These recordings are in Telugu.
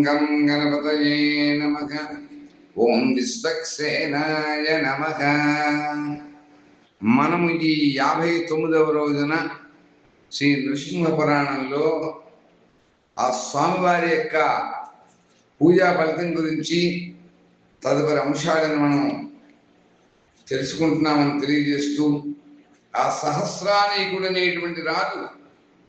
గం గణపతయే నమ ఓం విశ్వక్సేనాయ నమ మనము ఈ యాభై తొమ్మిదవ రోజున శ్రీ నృసింహ పురాణంలో ఆ స్వామివారి యొక్క పూజా ఫలితం గురించి తదుపరి అంశాలను మనం తెలుసుకుంటున్నామని తెలియజేస్తూ ఆ సహస్రానీకుడు అనేటువంటి రాజు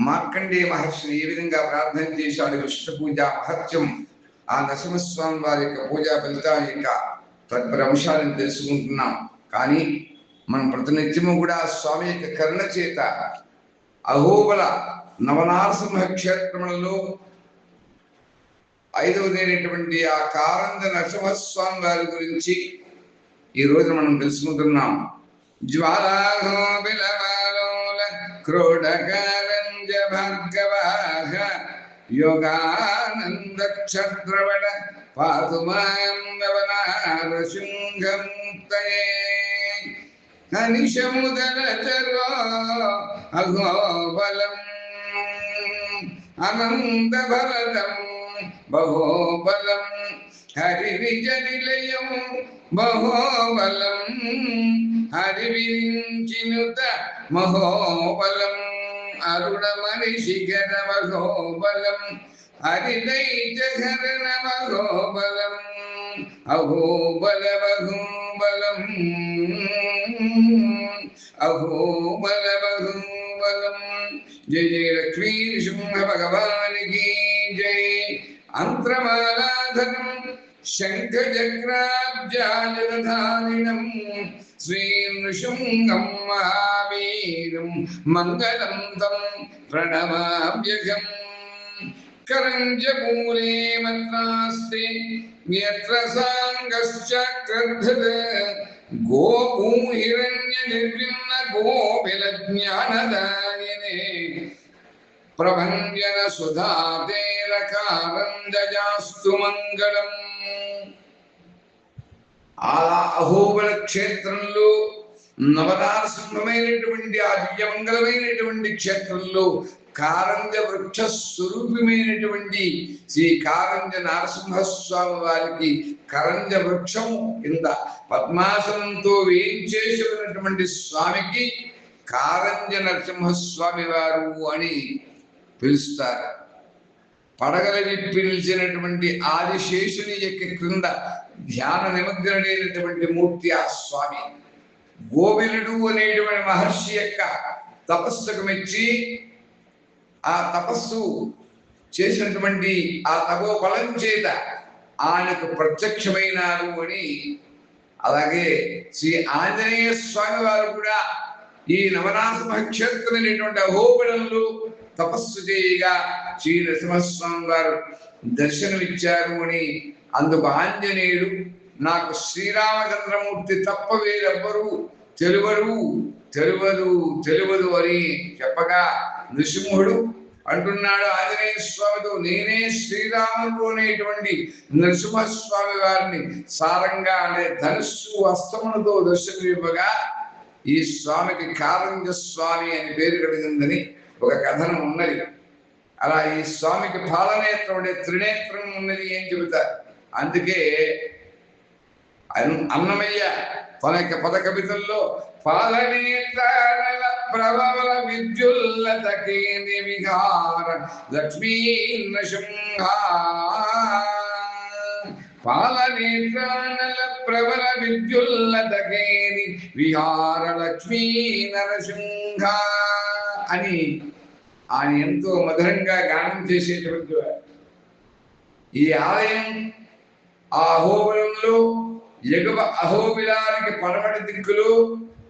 మార్కండేయ మహర్షిని ఏ విధంగా ప్రార్థన చేశాడు? విష్ణు పూజ మహత్యం ఆ నరసింహస్వామి వారి యొక్క పూజా ఫలితాల యొక్క తత్పర అంశాలను తెలుసుకుంటున్నాం. కానీ మనం ప్రతినిత్యము కూడా స్వామి యొక్క కరుణ చేత అహోబల నవనారసింహ క్షేత్రములలో ఐదవదైనటువంటి ఆ కారంద నరసింహస్వామి వారి గురించి ఈ రోజు మనం తెలుసుకుంటున్నాం. జ్వాలాహోబిలమాలోల క్రోడకారంజ భార్గవాహ యోగానంద క్షత్రవడ పాతుమాంగవనారశృంగముక్తయే హనిషముదరచరో అఘోబలం అనందభరతం బహోబలం హరివిజనిలయం బహోబలం హరివించినుత அருணமணி சிகர மகோபலம் ஹரிதை ஜகர மகோபலம் அகோபல மகோபலம் அகோபல மகோபலம் ஜெய ஜெய லக்ஷ்மீ சிம்ம பகவான் ஜெய். அந்தரமாலாதனம் சங்கஜக்ராப்ஜாலதாரிணம் ശ്രീം നൃശൃംഗം മഹാവീരം മംഗലന്തം പ്രണമാഭ്യകം करञ्जमूले मन्नास्ति यत्र साङ्गश्चक्रधृत् गोपू हिरण्यनिर्भिन्न गोपिलज्ञानदायिने प्रभञ्जनसुधातेरकारञ्जयास्तु मङ्गलम् అలా ఆ అహోబల క్షేత్రంలో నవనారసింహమైనటువంటి ఆ దివ్యమంగళమైనటువంటి క్షేత్రంలో కారంజ వృక్ష స్వరూపమైనటువంటి శ్రీ కారంజ నరసింహస్వామి వారికి కరంజ వృక్షము కింద పద్మాసనంతో వేయించేసి ఉన్నటువంటి స్వామికి కారంజ నరసింహస్వామి వారు అని పిలుస్తారు. పడగల పిలిచినటువంటి ఆదిశేషుని యొక్క క్రింద ధ్యాన నిమగ్నమైనటువంటి మూర్తి ఆ స్వామి. గోవిలుడు అనేటువంటి మహర్షి యొక్క తపస్సుకు మెచ్చి ఆ తపస్సు చేసినటువంటి ఆ తపో బలం చేత ఆయనకు ప్రత్యక్షమైనారు అని అలాగే శ్రీ ఆంజనేయ స్వామి వారు కూడా ఈ నవనాథ క్షేత్రం అనేటువంటి అహోబలంలో తపస్సు చేయగా శ్రీ నరసింహస్వామి వారు దర్శనమిచ్చారు అని అందుకు ఆంజనేయుడు నాకు శ్రీరామచంద్రమూర్తి తప్ప వేరెవ్వరు తెలువరు తెలువదు తెలువదు అని చెప్పగా నృసింహుడు అంటున్నాడు ఆంజనేయ స్వామితో నేనే శ్రీరాముడు అనేటువంటి నరసింహస్వామి వారిని సారంగా అనే ధనుస్సు హస్తములతో దర్శనమివ్వగా ఈ స్వామికి కారంజ స్వామి అని పేరు కలిగిందని ఒక కథనం ఉన్నది. అలా ఈ స్వామికి పాలనేత్రం త్రినేత్రం ఉన్నది ఏం చెబుతారు అందుకే అన్నమయ్య తన యొక్క పద కవితల్లో పాలనేత్రాల ప్రభవల విద్యుల్లత కేంద్రి విహార లక్ష్మీ నృసింహ. పాలనేత్రానల ప్రబల విద్యుల్లత కేంద్రి విహార లక్ష్మీ నరసింహ. అని ఆయన ఎంతో మధురంగా గానం చేసేటువంటి వారు. ఈ ఆలయం ఆ అహోబిలంలో ఎగువ అహోబిలానికి పడమటి దిక్కులో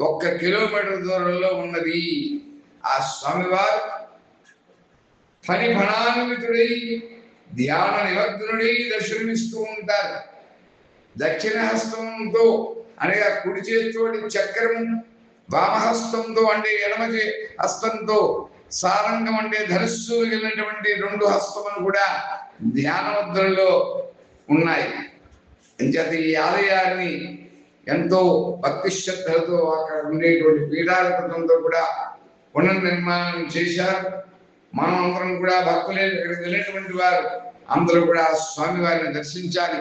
ఒక్క కిలోమీటర్ దూరంలో ఉన్నది ఆ స్వామివారు పని ఫణాన్వితుడై ధ్యాన నిమగ్నుడై దర్శనమిస్తూ ఉంటారు దక్షిణ హస్తంతో అనగా కుడి చేతితోటి చక్రము వామహస్తంతో అంటే ఎడమ హస్తంతో సారంగం అంటే ధనుస్సు వెళ్ళినటువంటి రెండు హస్తములు కూడా ధ్యాన ముద్రలో ఉన్నాయి. అంచేత ఈ ఆలయాన్ని ఎంతో భక్తి శ్రద్ధలతో అక్కడ ఉండేటువంటి పీఠాధిపతులతో కూడా పునర్నిర్మాణం చేశారు. మనం అందరం కూడా భక్తులే ఇక్కడికి వెళ్ళినటువంటి వారు అందరూ కూడా స్వామివారిని దర్శించాలి.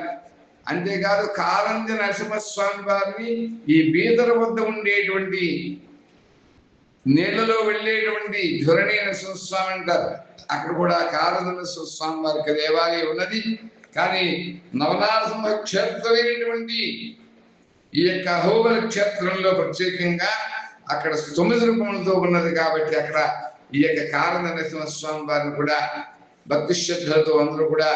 అంతేకాదు కారంజ నరసింహస్వామి వారిని ఈ బీదర వద్ద ఉండేటువంటి నీళ్ళలో వెళ్ళేటువంటి ధురణి నరసింహస్వామి అంటారు. అక్కడ కూడా కారంజ నరసింహస్వామి వారికి దేవాలయం ఉన్నది. కానీ నవనారసింహ క్షేత్రమైనటువంటి ఈ యొక్క అహోబల క్షేత్రంలో ప్రత్యేకంగా అక్కడ తొమ్మిది రూపములతో ఉన్నది కాబట్టి అక్కడ ఈ యొక్క కారణ నరసింహస్వామి వారిని కూడా భక్తి శ్రద్ధలతో అందరూ కూడా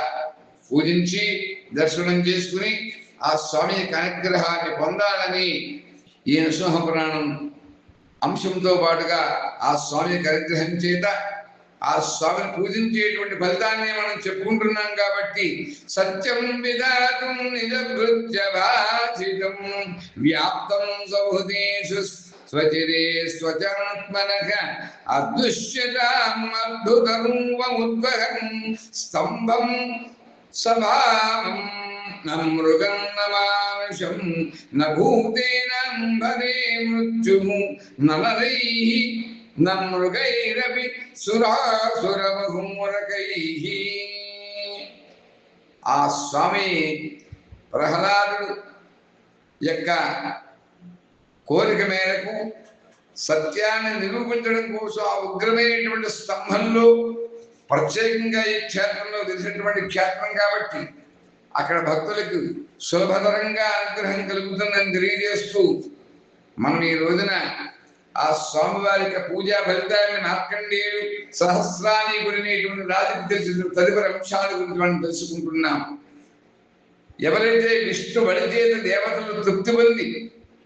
పూజించి దర్శనం చేసుకుని ఆ స్వామి యొక్క అనుగ్రహాన్ని పొందాలని ఈ నృసింహ పురాణం అంశంతో పాటుగా ఆ స్వామి యొక్క అనుగ్రహం చేత ఆ స్వామిని పూజించేటువంటి ఫలితాన్ని మనం చెప్పుకుంటున్నాం కాబట్టి సత్యం విధాతం నిజ వ్యాప్తం సౌహృదేషు స్వచిరే స్వచాత్మనః అదృశ్యతాం అద్భుతరూపముద్వహం స్తంభం సమానం న మృగం న మానుషం న భూతేనంబరే మృత్యు మృగైరపి ఆ స్వామి ప్రహ్లాదుడు యొక్క కోరిక మేరకు సత్యాన్ని నిరూపించడం కోసం ఆ ఉగ్రమైనటువంటి స్తంభంలో ప్రత్యేకంగా ఈ క్షేత్రంలో తెలిసినటువంటి క్షేత్రం కాబట్టి అక్కడ భక్తులకు సులభతరంగా అనుగ్రహం కలుగుతుందని తెలియజేస్తూ మనం ఈ రోజున ఆ స్వామివారి యొక్క పూజా ఫలితాన్ని మార్కండేయుడు సహస్రాన్ని గురినేటువంటి రాజుకు తెలిసిన తదుపరి అంశాల గురించి మనం తెలుసుకుంటున్నాం. ఎవరైతే విష్ణు బలి దేవతలు తృప్తి పొంది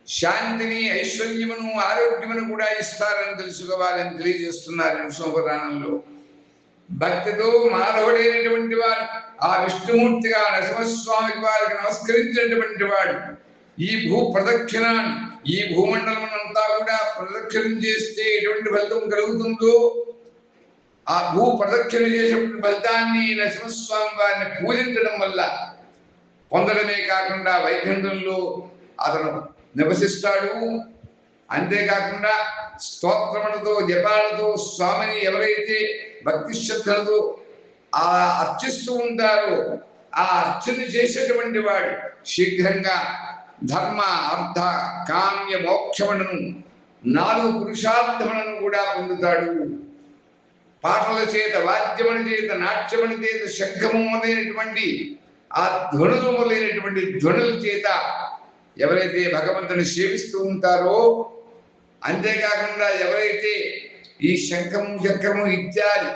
శాంతిని ఐశ్వర్యమును ఆరోగ్యమును కూడా ఇస్తారని తెలుసుకోవాలని తెలియజేస్తున్నారు నరసింహపురాణంలో భక్తితో మాధవుడైనటువంటి వాడు ఆ విష్ణుమూర్తిగా నరసింహస్వామికి వారికి నమస్కరించినటువంటి వాడు ఈ భూ ప్రదక్షిణాన్ని ఈ భూమండలం అంతా కూడా ప్రదక్షిణం చేస్తే ఎటువంటి ఫలితం కలుగుతుందో? ఆ భూ ప్రదక్షిణ చేసేటువంటి ఫలితాన్ని నరసింహస్వామి వారిని పూజించడం వల్ల పొందడమే కాకుండా వైకుంఠంలో అతను నివసిస్తాడు. అంతేకాకుండా స్తోత్రములతో జపాలతో స్వామిని ఎవరైతే భక్తి శ్రద్ధలతో ఆ అర్చిస్తూ ఉంటారో. ఆ అర్చన చేసేటువంటి వాడు శీఘ్రంగా ధర్మ అర్థ కామ్య మోక్షములను నాలుగు పురుషార్థములను కూడా పొందుతాడు. పాటల చేత వాద్యముల చేత నాట్యముల చేత శంఖము మొదలైనటువంటి ఆ ధ్వనులు మొదలైనటువంటి ధ్వనుల చేత ఎవరైతే భగవంతుని సేవిస్తూ ఉంటారో అంతేకాకుండా ఎవరైతే ఈ శంఖము చక్రము ఇత్యాది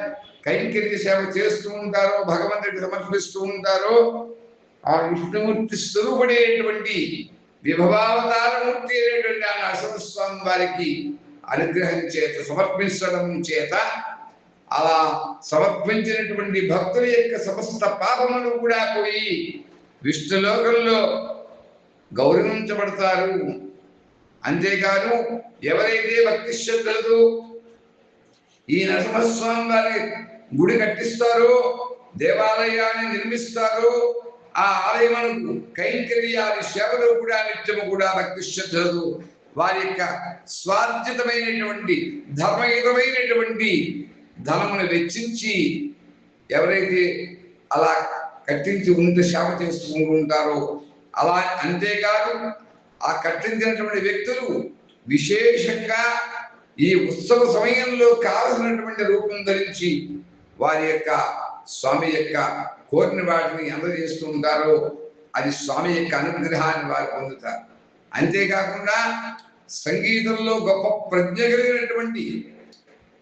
కైంకర్య సేవ చేస్తూ ఉంటారో భగవంతుడికి సమర్పిస్తూ ఉంటారో ఆ విష్ణుమూర్తి స్వరూపుడైనటువంటి విభవావతారమూర్తి అయినటువంటి ఆ నరసింహస్వామి వారికి అనుగ్రహం చేత సమర్పించడం చేత అలా సమర్పించినటువంటి భక్తుల యొక్క సమస్త పాపములు కూడా పోయి విష్ణులోకంలో గౌరవించబడతారు. అంతేకాదు ఎవరైతే భక్తి శ్రద్ధలతో ఈ నరసింహస్వామి వారి గుడి కట్టిస్తారో దేవాలయాన్ని నిర్మిస్తారో ఆ ఆలయమునకు కైంకర్యాది సేవలు కూడా నిత్యము కూడా భక్తి శ్రద్ధలు వారి యొక్క స్వార్జితమైనటువంటి ధర్మయుతమైనటువంటి ధనమును వెచ్చించి ఎవరైతే అలా కట్టించి ఉంటే సేవ చేస్తూ ఉంటారో అలా అంతేకాదు ఆ కట్టించినటువంటి వ్యక్తులు విశేషంగా ఈ ఉత్సవ సమయంలో కావలసినటువంటి రూపం ధరించి వారి యొక్క స్వామి యొక్క కోరిన వాటిని అందజేస్తూ ఉంటారో అది స్వామి యొక్క అనుగ్రహాన్ని వారు పొందుతారు. అంతేకాకుండా సంగీతంలో గొప్ప ప్రజ్ఞ కలిగినటువంటి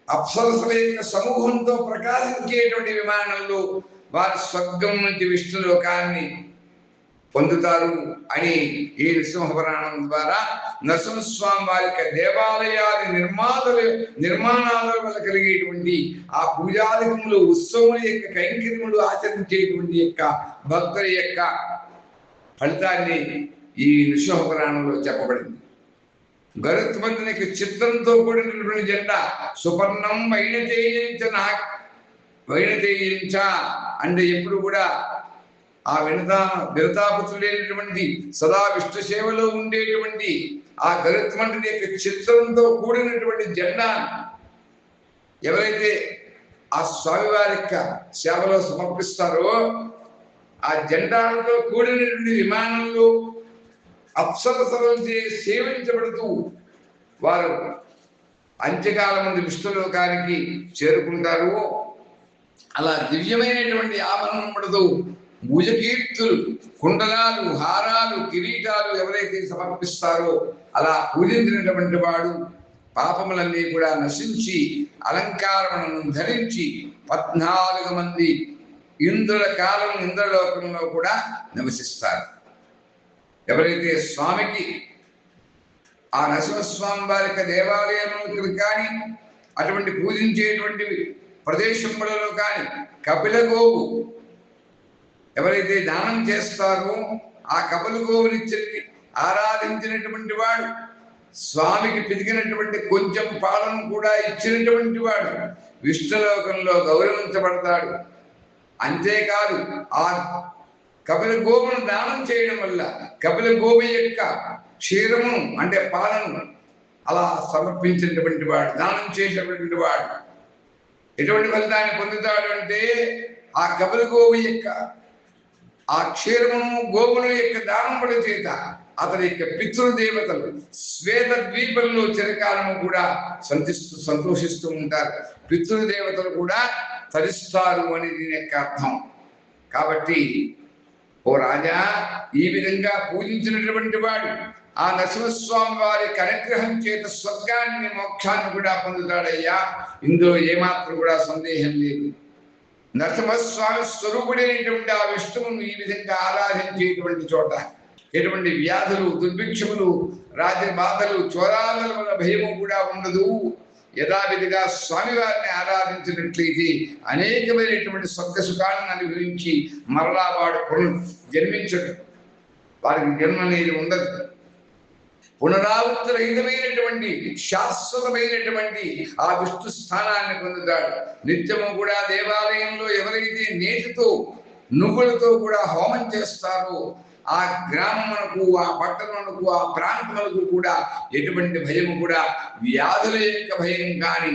అప్సరసల యొక్క సమూహంతో ప్రకాశించేటువంటి విమానంలో వారి స్వర్గం నుంచి విష్ణులోకాన్ని పొందుతారు అని ఈ నృసింహపురాణం ద్వారా నరసింహస్వామి వారి యొక్క దేవాలయాది నిర్మాతలు నిర్మాణాల వల్ల కలిగేటువంటి ఆ పూజాధికములు ఉత్సవముల యొక్క కైంకర్యములు ఆచరించేటువంటి యొక్క భక్తుల యొక్క ఫలితాన్ని ఈ నృసింహపురాణంలో చెప్పబడింది. గరుత్మంతుని యొక్క చిత్రంతో కూడినటువంటి జెండా సుపర్ణం వైనతేయించ నా వైనతేయించ అంటే ఎప్పుడు కూడా ఆ వినతా వినతాపుతుడైనటువంటి సదా విష్ణు సేవలో ఉండేటువంటి ఆ గరుత్మంతుని యొక్క చిత్రంతో కూడినటువంటి జెండా ఎవరైతే ఆ స్వామివారి యొక్క సేవలో సమర్పిస్తారో ఆ జెండాలతో కూడినటువంటి విమానంలో అప్సరసలచే సేవించబడుతూ వారు అంత్యకాల మంది విష్ణులోకానికి చేరుకుంటారు. అలా దివ్యమైనటువంటి ఆభరణం పడుతూ భుజకీర్తులు కుండలాలు హారాలు కిరీటాలు ఎవరైతే సమర్పిస్తారో అలా పూజించినటువంటి వాడు పాపములన్నీ కూడా నశించి అలంకారములను ధరించి పద్నాలుగు మంది ఇంద్రుల కాలం ఇంద్రలోకంలో కూడా నివసిస్తారు. ఎవరైతే స్వామికి ఆ నరసింహస్వామి వారి యొక్క దేవాలయంలో కానీ అటువంటి పూజించేటువంటి ప్రదేశములలో కానీ కపిలగోవు ఎవరైతే దానం చేస్తారో ఆ కపిల గోవునిచ్చి ఆరాధించినటువంటి వాడు స్వామికి పితికినటువంటి కొంచెం పాలను కూడా ఇచ్చినటువంటి వాడు విష్ణులోకంలో గౌరవించబడతాడు. అంతేకాదు ఆ కపిల గోవును దానం చేయడం వల్ల కపిల గోవు యొక్క క్షీరము అంటే పాలను అలా సమర్పించినటువంటి వాడు దానం చేసినటువంటి వాడు. ఎటువంటి ఫలితాన్ని పొందుతాడు అంటే ఆ కపిల గోవు యొక్క ఆ క్షీరమును గోవులు యొక్క దానముల చేత అతని యొక్క పితృదేవతలు శ్వేత ద్వీపంలో చిరకాలము కూడా సంతిస్తూ సంతోషిస్తూ ఉంటారు. పితృదేవతలు కూడా తరిస్తారు అని దీని యొక్క అర్థం. కాబట్టి ఓ రాజా ఈ విధంగా పూజించినటువంటి వాడు ఆ నరసింహస్వామి వారి అనుగ్రహం చేత స్వర్గాన్ని మోక్షాన్ని కూడా పొందుతాడయ్యా. ఇందులో ఏమాత్రం కూడా సందేహం లేదు. నరసింహస్వామి స్వరూపుడైనటువంటి ఆ విష్ణువును ఈ విధంగా ఆరాధించేటువంటి చోట ఎటువంటి వ్యాధులు దుర్భిక్షములు రాత్రి బాధలు చోరాదల వల్ల భయము కూడా ఉండదు. యథావిధిగా స్వామివారిని ఆరాధించినట్లయితే అనేకమైనటువంటి స్వర్గ సుఖాన్ని అనుభవించి మరలా వాడు జన్మించడు. వారికి జన్మ అనేది ఉండదు. పునరావృతరహితమైనటువంటి శాశ్వతమైనటువంటి ఆ విష్ణు స్థానాన్ని పొందుతాడు. నిత్యము కూడా దేవాలయంలో ఎవరైతే నేటితో నువ్వులతో కూడా హోమం చేస్తారో ఆ గ్రామమునకు ఆ పట్టణమునకు ఆ ప్రాంతములకు కూడా ఎటువంటి భయము కూడా వ్యాధుల యొక్క భయం కానీ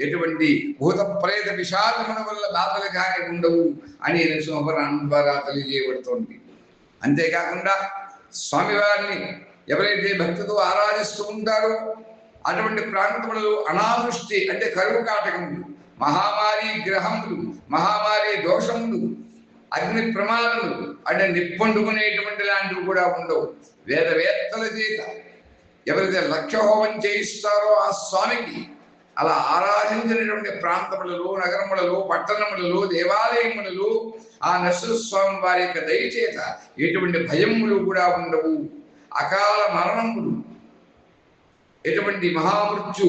ఎటువంటి భూత ప్రేత విషాదముల వల్ల బాధలు కానీ ఉండవు అని నరసింహపురాణం ద్వారా తెలియజేయబడుతోంది. అంతేకాకుండా స్వామివారిని ఎవరైతే భక్తితో ఆరాధిస్తూ ఉంటారో అటువంటి ప్రాంతములలో అనావృష్టి అంటే కరువు కాటకములు మహామారి గ్రహములు మహామారి దోషములు అగ్ని ప్రమాదములు అంటే నిప్పండుకునేటువంటి లాంటివి కూడా ఉండవు. వేదవేత్తల చేత ఎవరైతే లక్ష్య హోమం చేయిస్తారో ఆ స్వామికి అలా ఆరాధించినటువంటి ప్రాంతములలో నగరములలో పట్టణములలో దేవాలయములలో ఆ నరసింహస్వామి వారి యొక్క దయచేత ఎటువంటి భయములు కూడా ఉండవు. అకాల మరణములు. ఎటువంటి మహామృత్యు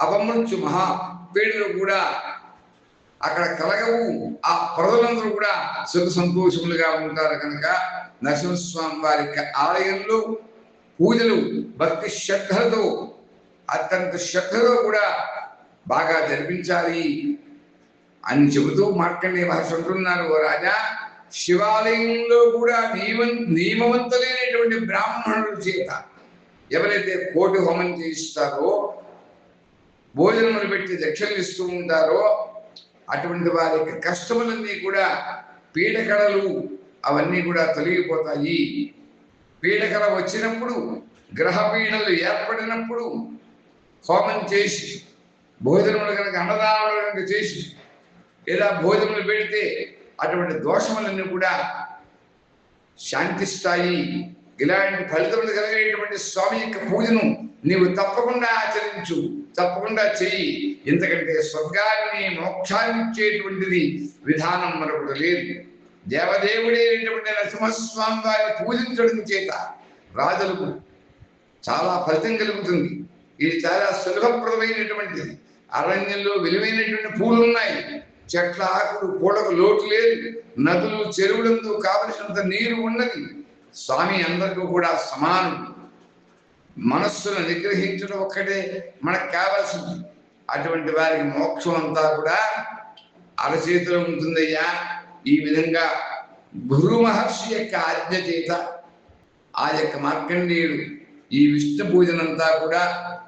అపమృత్యు మహా పీడలు కూడా అక్కడ కలగవు. ఆ ప్రజలందరూ కూడా సుఖ సంతోషములుగా ఉంటారు కనుక నరసింహస్వామి వారి ఆలయంలో పూజలు భక్తి శ్రద్ధలతో అత్యంత శ్రద్ధలో కూడా బాగా జరిపించాలి అని చెబుతూ మార్కండే మహర్షి అంటున్నారు ఓ రాజా. శివాలయంలో కూడా నియమ నియమవంతులైనటువంటి బ్రాహ్మణుల చేత ఎవరైతే కోటి హోమం చేయిస్తారో భోజనములు పెట్టి దక్షిణలు ఇస్తూ ఉంటారో అటువంటి వారి యొక్క కష్టములన్నీ కూడా పీడకలలు అవన్నీ కూడా తొలగిపోతాయి. పీడకల వచ్చినప్పుడు గ్రహపీడలు ఏర్పడినప్పుడు హోమం చేసి భోజనములు కనుక అన్నదానములు కనుక చేసి లేదా భోజనములు పెడితే అటువంటి దోషములన్నీ కూడా శాంతిస్తాయి. ఇలాంటి ఫలితములు కలిగేటువంటి స్వామి యొక్క పూజను నీవు తప్పకుండా ఆచరించు తప్పకుండా చెయ్యి. ఎందుకంటే స్వర్గాన్ని మోక్షాన్ని ఇచ్చేటువంటిది విధానం మరొకటి లేదు. దేవదేవుడైనటువంటి నరసింహస్వామి వారిని పూజించడం చేత రాజులకు చాలా ఫలితం కలుగుతుంది. ఇది చాలా సులభప్రదమైనటువంటిది. అరణ్యంలో విలువైనటువంటి పూలు ఉన్నాయి. చెట్ల ఆకులు పూలకు లోటు లేదు. నదులు చెరువులందు కావలసినంత నీరు ఉన్నది. స్వామి అందరికీ కూడా సమానం. మనస్సును నిగ్రహించడం ఒక్కటే మనకు కావాల్సింది. అటువంటి వారికి మోక్షం అంతా కూడా అరచేతిలో ఉంటుందయ్యా. ఈ విధంగా గురు మహర్షి యొక్క ఆజ్ఞ చేత ఆ యొక్క మార్కండేయుడు ఈ విష్ణు పూజనంతా కూడా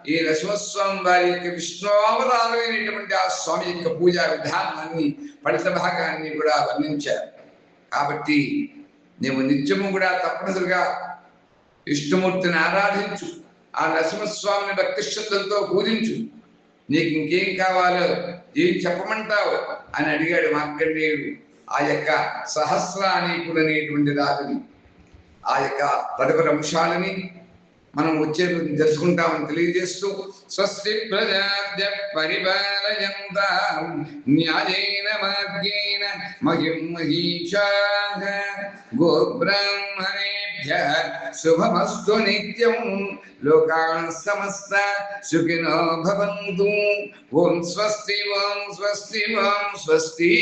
ఈ నరసింహస్వామి వారి యొక్క విష్ణువతారమైనటువంటి ఆ స్వామి యొక్క పూజా విధానాన్ని ఫలిత భాగాన్ని కూడా వర్ణించారు. కాబట్టి నీవు నిత్యము కూడా తప్పనిసరిగా విష్ణుమూర్తిని ఆరాధించు ఆ నరసింహస్వామిని భక్తి శ్రద్ధలతో పూజించు. నీకు ఇంకేం కావాలో ఏం చెప్పమంటావు అని అడిగాడు మార్కండేయుడు. ఆ యొక్క సహస్రానీకుడు అనేటువంటి రాజుని ఆ యొక్క తదుపరి అంశాలని మనం వచ్చే రోజు తెలుసుకుంటామని తెలియజేస్తూ స్వస్తి ప్రజాభ్య పరిపాలయంత న్యాయేన మార్గేణ మహిం మహీషా గోబ్రాహ్మణేభ్య శుభమస్తు నిత్యం లోకాన్ సమస్త సుఖినో భవంతు. ఓం స్వస్తి ఓం స్వస్తి ఓం స్వస్తి.